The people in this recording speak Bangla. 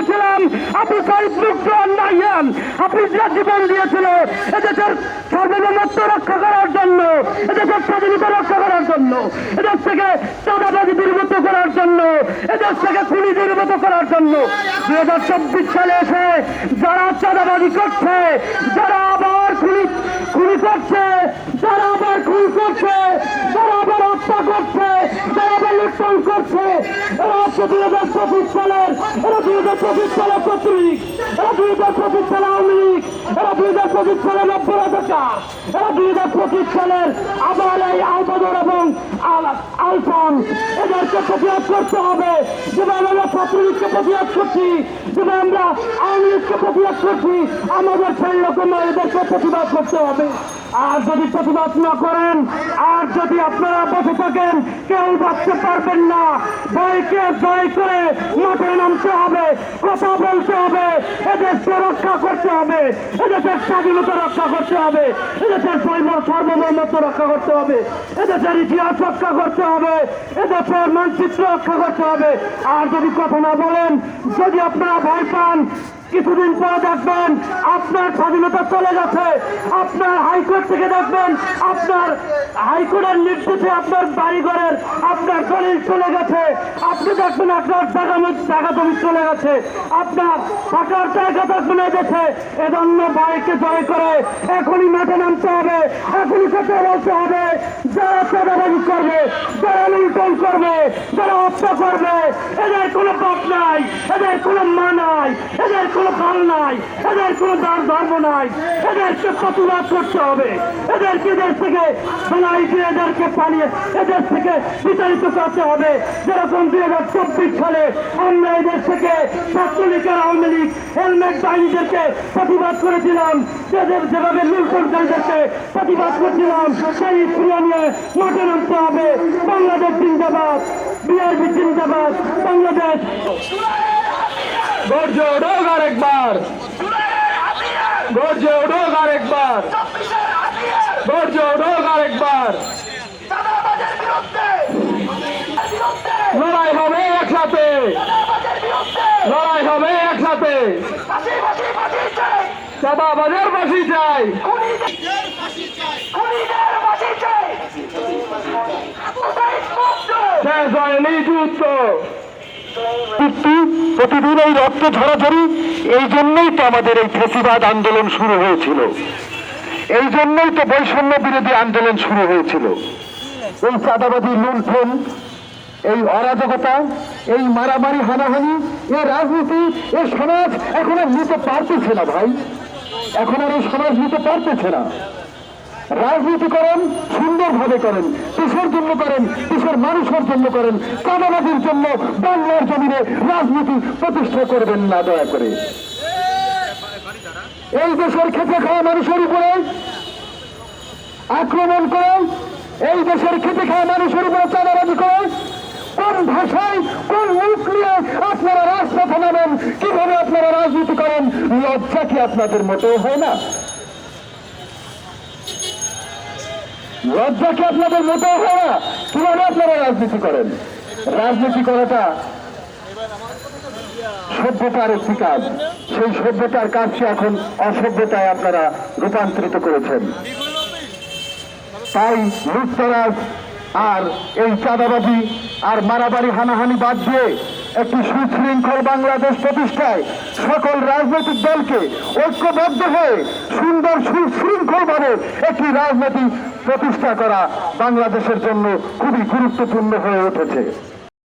দিয়েছিলাম আবু সাইদ মুক্তান আপনি যে জীবন দিয়েছিল, এদেশের সার্বভৌমত্ব রক্ষা করার জন্য, এদেশের স্বাধীনতা রক্ষা করার জন্য, এদেশ থেকে চাঁদাবাজি দুর্বৃত্ত করার জন্য, এদেশ থেকে খুনি দুর্বৃত্ত করার জন্য। দুই হাজার চব্বিশ সালে এসে যারা চাঁদাবাজি করছে, যারা আবার খুনি খুনি করছে, যারা আবার খুন করছে করছে যারা আবার লুটন করছে। এরা হচ্ছে দুই হাজার চব্বিশ সালের, এরা দুই হাজার চব্বিশ সালের পত্রিক এরা দুই হাজার চব্বিশ সালে আওয়ামী লীগ, এরা দুই হাজার চব্বিশ সালে নব্বই রাজাকার এরা দুই হাজার পঁচিশ সালের আবার এই আলবদর এবং আল- আলফান। এদেরকে প্রতিবাদ করতে হবে। যেভাবে আমরা ছাত্রলীগকে প্রতিবাদ করছি, যেভাবে আমরা আওয়ামী লীগকে প্রতিবাদ করছি, আমাদের সেই রকম এদেরকে প্রতিবাদ করতে হবে। আর যদি প্রতিবাদ না করেন, আর যদি আপনারা বসে থাকেন, কেউ বাঁচতে পারবেন না। ভয়কে জয় করে মাঠে নামতে হবে, কথা বলতে হবে, এদেশকে রক্ষা করতে হবে, এদেশের স্বাধীনতা রক্ষা করতে হবে, এদেশের সর্ব- সার্বভৌমত্ব রক্ষা করতে হবে, এদেশের ইতিহাস রক্ষা করতে হবে, এদেশের মানচিত্র রক্ষা করতে হবে। আর যদি কথা না বলেন, যদি আপনারা ভয় পান কিছুদিন পরে দেখবেন আপনার স্বাধীনতা চলে গেছে। আপনার হাইকোর্ট থেকে দেখবেন আপনার হাইকোর্টের নির্দেশে আপনার বাড়িঘরের আপনার দলিল চলে গেছে। আপনি দেখবেন আপনার জায়গা জায়গা জমি চলে গেছে। আপনার থাকার জায়গা থাকবে না গেছে এজন্য বাড়িকে জয় করে এখনই মাঠে নামতে হবে। এখনই কথা বলতে হবে। যারা চাঁদাবাজি করবে, যারা করবে, যারা হত্যা করবে, এদের কোনো বাপ নাই, এদের কোনো মা নাই, এদের কোনো ভালো নাই, এদের কোনো দান ধর্ম নাই। এদেরকে প্রতিবাদ করতে হবে? এদেরকে এদের থেকে বাঙালি দিয়ে এদেরকে পালিয়ে, এদের থেকে বিতাড়িত করতে হবে। যেরকম দুই হাজার চব্বিশ সালে আমরা এদের থেকে ছাত্রলীগের আওয়ামী লীগ, হেলমেট বাহিনীদেরকে প্রতিবাদ করেছিলাম, যেদের যেভাবে লুণ্ঠনকারীদেরকে প্রতিবাদ করেছিলাম, সেই ক্রিয়া নিয়ে মাঠে নামতে হবে। বাংলাদেশ জিন্দাবাদ, বিআরবি জিন্দাবাদ, বাংলাদেশ। গর্জ ওঠোক আরেকবার। গর্জ ওঠোক আরেকবার। গর্জ ওঠোক আরেকবার। চাঁদাবাজের লড়াই হবে একসাথে। চাঁদাবাজের লড়াই হবে একসাথে। ফাঁসি ফাঁসি ফাঁসি বাজার বাসি চাই। প্রতিদিন এই রক্ত ঝরাঝরি, এই জন্যই তো আমাদের এই ফেসিবাদ আন্দোলন শুরু হয়েছিল। এই জন্যই তো বৈষম্য বিরোধী আন্দোলন শুরু হয়েছিল। এই চাঁদাবাদী লুণ্ঠন, এই অরাজকতা, এই মারামারি, হানাহানি এই রাজনীতি এই সমাজ এখন আর নিতে পারতেছে না ভাই। এখন আর এই সমাজ নিতে পারতেছে না। রাজনীতি করেন, সুন্দরভাবে করেন, দেশের জন্য করেন, দেশের মানুষের জন্য করেন চাঁদাবাজির জন্য বাংলার জমিনে রাজনীতি প্রতিষ্ঠা করবেন না, দয়া করে। এই দেশের খেতে খাওয়া মানুষের উপরে আক্রমণ করে, এই দেশের খেতে খাওয়া মানুষের উপরে চাঁদাবাজি করে, কোন ভাষায়, কোন মুখ নিয়ে আপনারা রাজপথে নামেন, কীভাবে আপনারা রাজনীতি করেন, লজ্জা কি আপনাদের মতো? হয় না? লজ্জা কি আপনাদের মোটেও হয় না, কীভাবে আপনারা রাজনীতি করেন? রাজনীতি করাটা সভ্যতার একটি কাজ। সেই সভ্যতার কাজকে এখন অসভ্যতায় আপনারা রূপান্তরিত করেছেন। তাই লুটতরাজ আর এই চাঁদাবাজি আর মারামারি হানাহানি বাদ দিয়ে একটি সুশৃঙ্খল বাংলাদেশ প্রতিষ্ঠায় সকল রাজনৈতিক দলকে ঐক্যবদ্ধ হয়ে সুন্দর সুশৃঙ্খলভাবে একটি রাজনীতি প্রতিষ্ঠা করা বাংলাদেশের জন্য খুবই গুরুত্বপূর্ণ হয়ে উঠেছে।